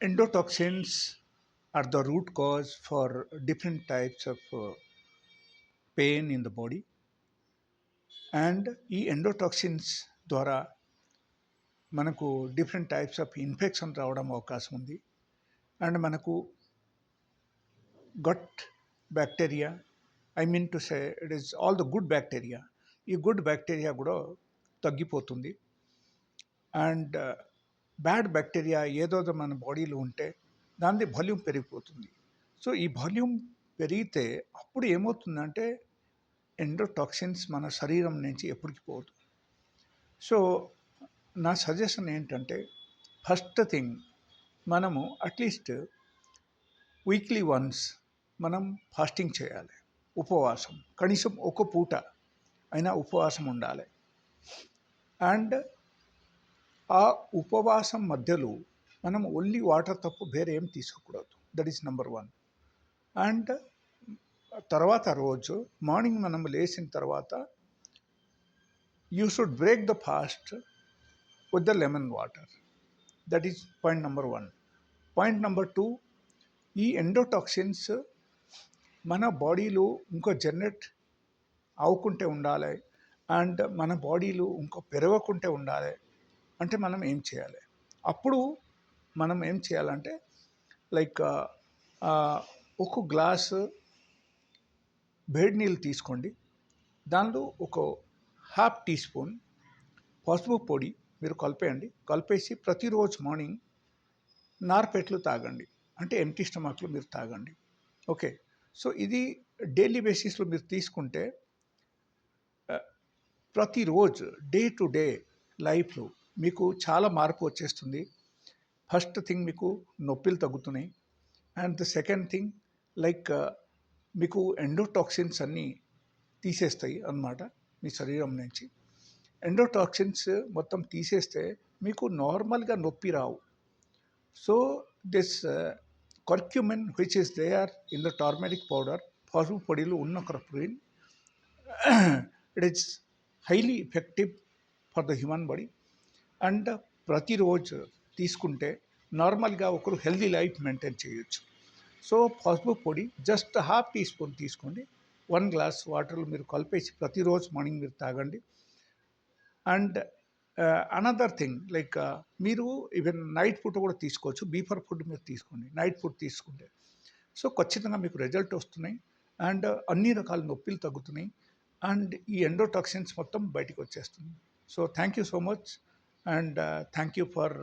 endotoxins are the root cause for different types of uh, pain in the body. And ఈ endotoxins ద్వారా మనకు different types of infection రావడం అవకాశం ఉంది. And మనకు gut bacteria I mean to say it is all the good bacteria ఈ good bacteria కూడా తగ్గిపోతుంది. అండ్ బ్యాడ్ బ్యాక్టీరియా ఏదో మన బాడీలో ఉంటే దాని వాల్యూమ్ పెరిగిపోతుంది. సో ఈ వాల్యూమ్ పెరిగితే అప్పుడు ఏమవుతుందంటే ఎండోటాక్సిన్స్ మన శరీరం నుంచి ఎప్పటికి పోదు. సో నా సజెషన్ ఏంటంటే ఫస్ట్ థింగ్ మనము అట్లీస్ట్ వీక్లీ వన్స్ మనం ఫాస్టింగ్ చేయాలి. ఉపవాసం కనీసం ఒక పూట అయినా ఉపవాసం ఉండాలి. అండ్ ఆ ఉపవాసం మధ్యలో మనం ఓన్లీ వాటర్ తప్పు వేరే ఏం తీసుకోకూడదు. That is number one and తర్వాత రోజు మార్నింగ్ మనం లేచిన తర్వాత you should break the fast with the lemon water that is point number one point number two ఈ ఎండోటాక్సిన్స్ మన బాడీలో ఇంకో జనరేట్ అవ్వకుంటే ఉండాలి. అండ్ మన బాడీలో ఇంకో పెరగకుంటే ఉండాలి. అంటే మనం ఏం చేయాలి? అప్పుడు మనం ఏం చేయాలంటే లైక్ ఒక గ్లాసు వేడి నీళ్ళు తీసుకోండి. దానిలో ఒక హాఫ్ టీ స్పూన్ పసుపు పొడి మీరు కలిపేయండి. కలిపేసి ప్రతిరోజు మార్నింగ్ నార్పెట్లు తాగండి. అంటే ఎంటీ స్టమక్లో మీరు తాగండి. ఓకే. సో ఇది డైలీ బేసిస్లో మీరు తీసుకుంటే ప్రతిరోజు డే టు డే లైఫ్లో మీకు చాలా మార్పు వచ్చేస్తుంది. ఫస్ట్ థింగ్ మీకు నొప్పిలు తగ్గుతున్నాయి. And the second thing like మీకు ఎండోటాక్సిన్స్ అన్నీ తీసేస్తాయి అన్నమాట మీ శరీరం నుంచి. ఎండోటాక్సిన్స్ మొత్తం తీసేస్తే మీకు నార్మల్గా నొప్పి రావు. So this curcumin which is they are in the turmeric powder పసుపు పొడిలో ఉన్న క్రప్రిన్ it is highly effective for the human body and ప్రతిరోజు తీసుకుంటే నార్మల్గా ఒకరు హెల్దీ లైఫ్ మెయింటైన్ చేయొచ్చు. సో పసుపు పొడి జస్ట్ హాఫ్ టీ స్పూన్ తీసుకోండి. వన్ గ్లాస్ వాటర్లో మీరు కలిపేసి ప్రతిరోజు మార్నింగ్ మీరు తాగండి. అండ్ అనదర్ థింగ్ లైక్ మీరు ఈవెన్ నైట్ ఫుడ్ కూడా తీసుకోవచ్చు. బీఫర్ ఫుడ్ మీరు తీసుకోండి. నైట్ ఫుడ్ తీసుకుంటే. సో ఖచ్చితంగా మీకు రిజల్ట్ వస్తున్నాయి. అండ్ అన్ని రకాల నొప్పిలు తగ్గుతున్నాయి. అండ్ ఈ ఎండోటాక్సిన్స్ మొత్తం బయటకు వచ్చేస్తుంది so thank you so much. And thank you for